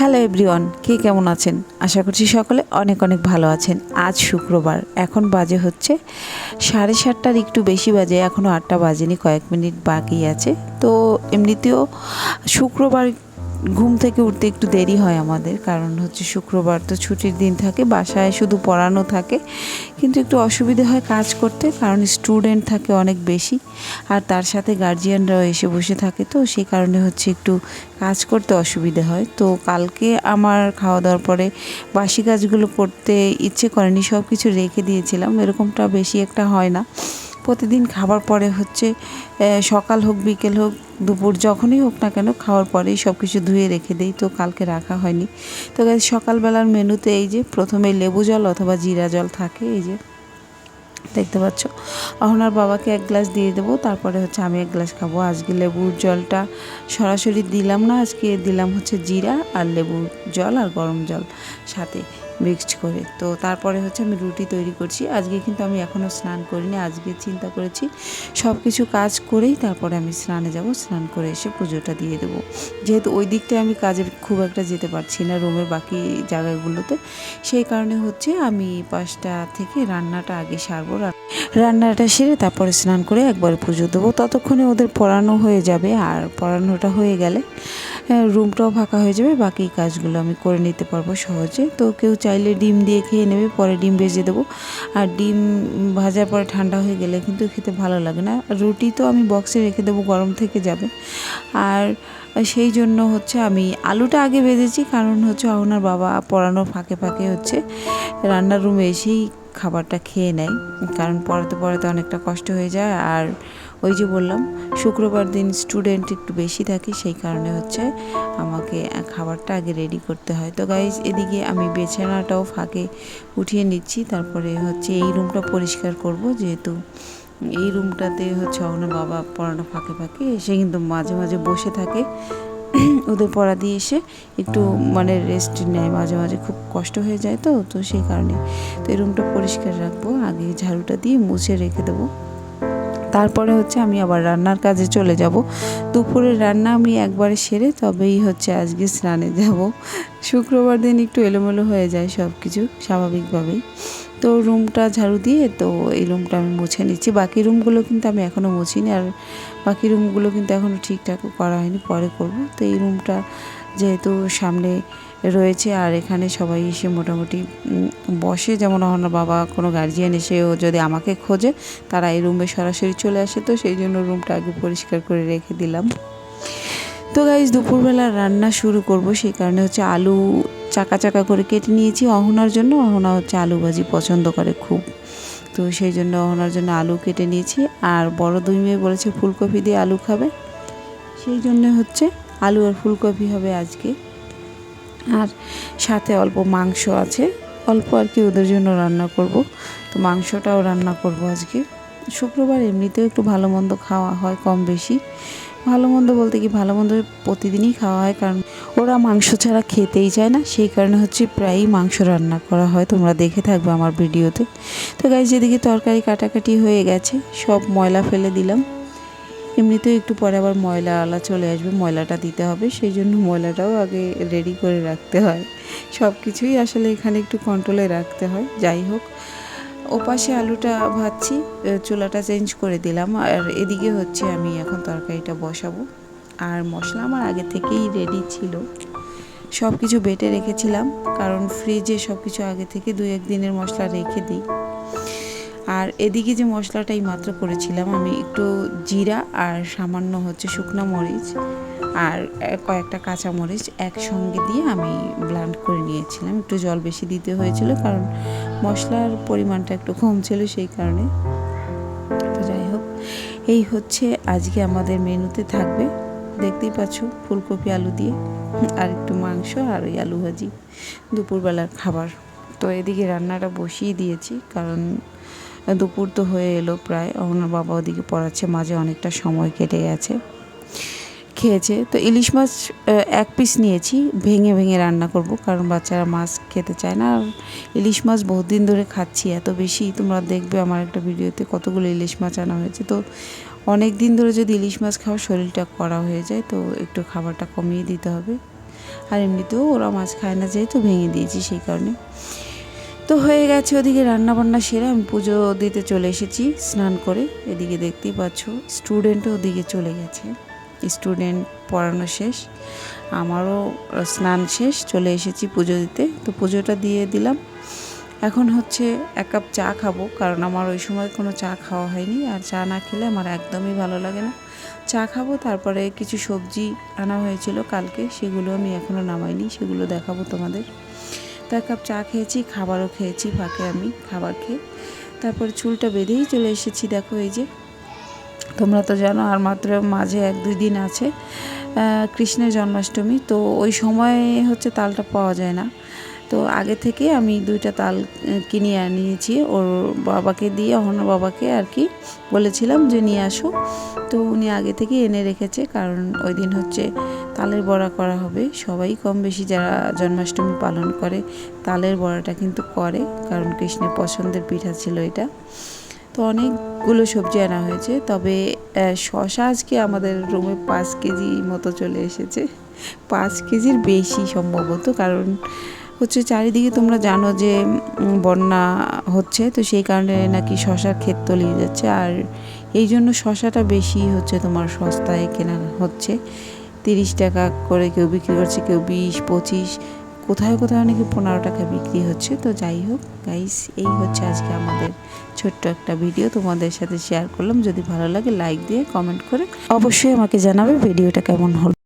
Hello everyone কে কেমন আছেন? আশা করছি সকলে অনেক অনেক ভালো আছেন। আজ শুক্রবার। এখন বাজে হচ্ছে সাড়ে সাতটার একটু বেশি বাজে এখনও আটটা বাজেনি, কয়েক মিনিট বাকি আছে। তো এমনিতেও শুক্রবার ঘুম থেকে উঠতে একটু দেরি হয় আমাদের, কারণ হচ্ছে শুক্রবার তো ছুটির দিন থাকে, বাসায় শুধু পড়ানো থাকে। কিন্তু একটু অসুবিধে হয় কাজ করতে, কারণ স্টুডেন্ট থাকে অনেক বেশি, আর তার সাথে গার্জিয়ানরাও এসে বসে থাকে, তো সেই কারণে হচ্ছে একটু কাজ করতে অসুবিধে হয়। তো কালকে আমার খাওয়া দাওয়ার পরে বাসি কাজগুলো করতে ইচ্ছে করেনি সব কিছু রেখে দিয়েছিলাম, এরকমটা বেশি একটা হয় না। প্রতিদিন খাবার পরে হচ্ছে সকাল হোক, বিকেল হোক, দুপুর যখনই হোক না কেন খাওয়ার পরেই সব কিছু ধুয়ে রেখে দিই। তো কালকে রাখা হয়নি। তো সকালবেলার মেনুতে এই যে প্রথমে লেবু জল অথবা জিরা জল থাকে, এই যে দেখতে পাচ্ছ? অহনার বাবাকে এক গ্লাস দিয়ে দেবো, তারপরে হচ্ছে আমি এক গ্লাস খাব। আজকে লেবুর জলটা সরাসরি দিলাম না, আজকে দিলাম হচ্ছে জিরা আর লেবুর জল আর গরম জল সাথে মিক্সড করে। তো তারপরে হচ্ছে আমি রুটি তৈরি করছি। আজকে কিন্তু আমি এখনও স্নান করিনি, আজকে চিন্তা করেছি সব কিছু কাজ করেই তারপরে আমি স্নানে যাব, স্নান করে এসে পুজোটা দিয়ে দেবো। যেহেতু ওই দিকটায় আমি কাজে খুব একটা যেতে পারছি না রুমের বাকি জায়গাগুলোতে, সেই কারণে হচ্ছে আমি পাঁচটা থেকে রান্নাটা আগে সারবো। রা- রান্নাটা সেরে তারপরে স্নান করে একবার পুজো দেবো। ততক্ষণে ওদের পড়ানো হয়ে যাবে আর পড়ানোটা হয়ে গেলে রুমটাও ফাঁকা হয়ে যাবে। বাকি কাজগুলো আমি করে নিতে পারব সহজে। তো কেউ চাইলে ডিম দিয়ে খেয়ে নেবে, পরে ডিম ভেজে দেবো। আর ডিম ভাজার পরে ঠান্ডা হয়ে গেলে কিন্তু খেতে ভালো লাগে না। রুটি তো আমি বক্সে রেখে দেবো, গরম থেকে যাবে। আর সেই জন্য হচ্ছে আমি আলুটা আগে ভেজেছি। কারণ হচ্ছে ওনার বাবা পড়ানোর ফাঁকে ফাঁকে হচ্ছে। রান্নার রুমে এসেই খাবারটা খেয়ে নেয়, কারণ পড়াতে পড়াতে অনেকটা কষ্ট হয়ে যায়। আর ওই যে বললাম, শুক্রবার দিন স্টুডেন্ট একটু বেশি থাকে, সেই কারণে হচ্ছে আমাকে খাবারটা আগে রেডি করতে হয়। তো গাইজ এদিকে আমি বিছানাটাও ফাঁকে উঠিয়ে নিচ্ছি। তারপরে হচ্ছে এই রুমটা পরিষ্কার করব, যেহেতু এই রুমটাতে হচ্ছে ওনার বাবা পড়ানো ফাঁকে ফাঁকে এসে কিন্তু মাঝে মাঝে বসে থাকে। ওদের পড়া দিয়ে এসে একটু মানে রেস্ট নেয় মাঝে মাঝে খুব কষ্ট হয়ে যায় তো তো সেই কারণে। তো এই রুমটা পরিষ্কার রাখব আগে ঝাড়ুটা দিয়ে মুছে রেখে দেবো। তারপরে হচ্ছে আমি আবার রান্নার কাজে চলে যাব। দুপুরের রান্না আমি একবারে সেরে তবেই হচ্ছে আজকে স্নানে যাব। শুক্রবার দিন একটু এলোমেলো হয়ে যায় সব কিছু স্বাভাবিকভাবেই। তো রুমটা ঝাড়ু দিয়ে তো এই রুমটা আমি মুছে নিচ্ছি। বাকি রুমগুলো কিন্তু আমি এখনও মুছিনি আর বাকি রুমগুলো কিন্তু এখনও ঠিকঠাক করা হয়নি, পরে করব। তো এই রুমটা যেহেতু সামনে রয়েছে আর এখানে সবাই এসে মোটামুটি বসে। যেমন আমার বাবা কোনো গার্জিয়ান এসেও যদি আমাকে খোঁজে, তারা এই রুমে সরাসরি চলে আসে। তো সেই জন্য রুমটা আগে পরিষ্কার করে রেখে দিলাম। তো গাইজ দুপুরবেলা রান্না শুরু করব সেই কারণে হচ্ছে আলু চাকা চাকা করে কেটে নিয়েছি। অহনার জন্য অহনা হচ্ছে আলু ভাজি পছন্দ করে খুব। তো সেই জন্য অহনার জন্য আলু কেটে নিয়েছি। আর বড় দুই মেয়ে বলেছে ফুলকপি দিয়ে আলু খাবে। সেই জন্য হচ্ছে আলু আর ফুলকপি হবে আজকে। আর সাথে অল্প মাংস আছে। অল্প আর কি ওদের জন্য রান্না করব। তো মাংসটাও রান্না করব আজকে। শুক্রবার এমনিতেও একটু ভালো মন্দ খাওয়া হয় কম বেশি। ভালো মন্দ বলতে কি ভালো মন্দ প্রতিদিনই খাওয়া হয়, কারণ ওরা মাংস ছাড়া খেতেই চায় না। সেই কারণে হচ্ছে প্রায়ই মাংস রান্না করা হয়। তোমরা দেখে থাকবে আমার ভিডিওতে। তো গাই যেদিকে তরকারি কাটাকাটি হয়ে গেছে, সব ময়লা ফেলে দিলাম। এমনিতেও একটু পরে আবার ময়লা আলা চলে আসবে, ময়লাটা দিতে হবে। সেই জন্য ময়লাটাও আগে রেডি করে রাখতে হয়। সব কিছুই আসলে এখানে একটু কন্ট্রোলে রাখতে হয়। যাই হোক ওপাশে আলুটা ভাজছি চুলাটা চেঞ্জ করে দিলাম, আর এদিকে হচ্ছে আমি এখন তরকারিটা বসাবো। আর মশলা আমার আগে থেকেই রেডি ছিল। সব কিছু বেটে রেখেছিলাম, কারণ ফ্রিজে সব কিছু আগে থেকে দু এক দিনের মশলা রেখে দিই। আর এদিকে যে মশলাটা এই মাত্র করেছিলাম, আমি একটু জিরা আর সামান্য হচ্ছে শুকনো মরিচ। আর কয়েকটা কাঁচা মরিচ একসঙ্গে দিয়ে আমি ব্লান্ড করে নিয়েছিলাম। একটু জল বেশি দিতে হয়েছিল কারণ মশলার পরিমাণটা একটু কম ছিল সেই কারণে। তো যাই হোক, এই হচ্ছে আজকে আমাদের মেনুতে থাকবে। দেখতেই পাচ্ছ ফুলকপি, আলু দিয়ে, আর একটু মাংস আর ওই আলু ভাজি, দুপুরবেলার খাবার। তো এদিকে রান্নাটা বসিয়ে দিয়েছি কারণ দুপুর তো হয়ে এলো প্রায়। ওনার বাবা ওদিকে পড়াচ্ছে, মাঝে অনেকটা সময় কেটে গেছে। খেয়েছে। তো ইলিশ মাছ এক পিস নিয়েছি, ভেঙে ভেঙে রান্না করব, কারণ বাচ্চারা মাছ খেতে চায় না। আর ইলিশ মাছ বহুত দিন ধরে খাচ্ছি, এত বেশি। তোমরা দেখবে আমার একটা ভিডিওতে কতগুলো ইলিশ মাছ আনা হয়েছে। তো অনেক দিন ধরে যদি ইলিশ মাছ খাওয়া শরীরটা করা হয়ে যায়, তো একটু খাবারটা কমিয়ে দিতে হবে। আর এমনিতেও ওরা মাছ খায় না, যেহেতু ভেঙে দিয়েছি সেই কারণে। তো হয়ে গেছে ওদিকে রান্না বান্না সেরে, আমি পুজো দিতে চলে এসেছি, স্নান করে। এদিকে দেখতেই পাচ্ছ স্টুডেন্টও ওদিকে চলে গেছে। স্টুডেন্ট পড়ানো শেষ, আমারও স্নান শেষ, চলে এসেছি পুজো দিতে। তো পুজোটা দিয়ে দিলাম। এখন হচ্ছে এক কাপ চা খাব, কারণ আমার ওই সময় কোনো চা খাওয়া হয়নি। আর চা না খেলে আমার একদমই ভালো লাগে না। চা খাব, তারপরে কিছু সবজি আনা হয়েছিল কালকে, সেগুলো আমি এখনও নামাইনি, সেগুলো দেখাবো তোমাদের। তো এক কাপ চা খেয়েছি, খাবারও খেয়েছি ফাঁকে আমি, খাবার খেয়ে। তারপরে চুলটা বেঁধেই চলে এসেছি, দেখো এই যে। তোমরা তো জানো আর মাত্র মাঝে এক দুই দিন আছে কৃষ্ণের জন্মাষ্টমী, তো ওই সময় হচ্ছে তালটা পাওয়া যায় না। তো আগে থেকে আমি দুইটা তাল কিনে আনিয়েছি, ওর বাবাকে দিয়ে অহনার বাবাকে আর কি, বলেছিলাম যে নিয়ে আসো। তো উনি আগে থেকে এনে রেখেছে, কারণ ওই দিন হচ্ছে তালের বড়া করা হবে। সবাই কম বেশি যারা জন্মাষ্টমী পালন করে, তালের বড়াটা কিন্তু করে, কারণ কৃষ্ণের পছন্দের পিঠা ছিল এটা। তো অনেকগুলো সবজি আনা হয়েছে। তবে শশা আজকে আমাদের রুমে পাঁচ কেজি মতো চলে এসেছে। পাঁচ কেজির বেশি সম্ভবত, কারণ হচ্ছে চারিদিকে তোমরা জানো যে বন্যা হচ্ছে, তো সেই কারণে নাকি শশার ক্ষেত তলিয়ে যাচ্ছে। আর এই জন্য শশাটা বেশি হচ্ছে তোমার সস্তায় কেনা হচ্ছে। তিরিশ টাকা করে কেউ বিক্রি করছে, কেউ বিশ, পঁচিশ। কোথায় কোথায় নাকি পনেরো টাকা বিক্রি হচ্ছে? তো যাই হোক গাইস এই হচ্ছে আজকে আমাদের ছোট্ট একটা ভিডিও তোমাদের সাথে শেয়ার করলাম। যদি ভালো লাগে লাইক দিয়ে কমেন্ট করে অবশ্যই আমাকে জানাবে ভিডিওটা কেমন হলো।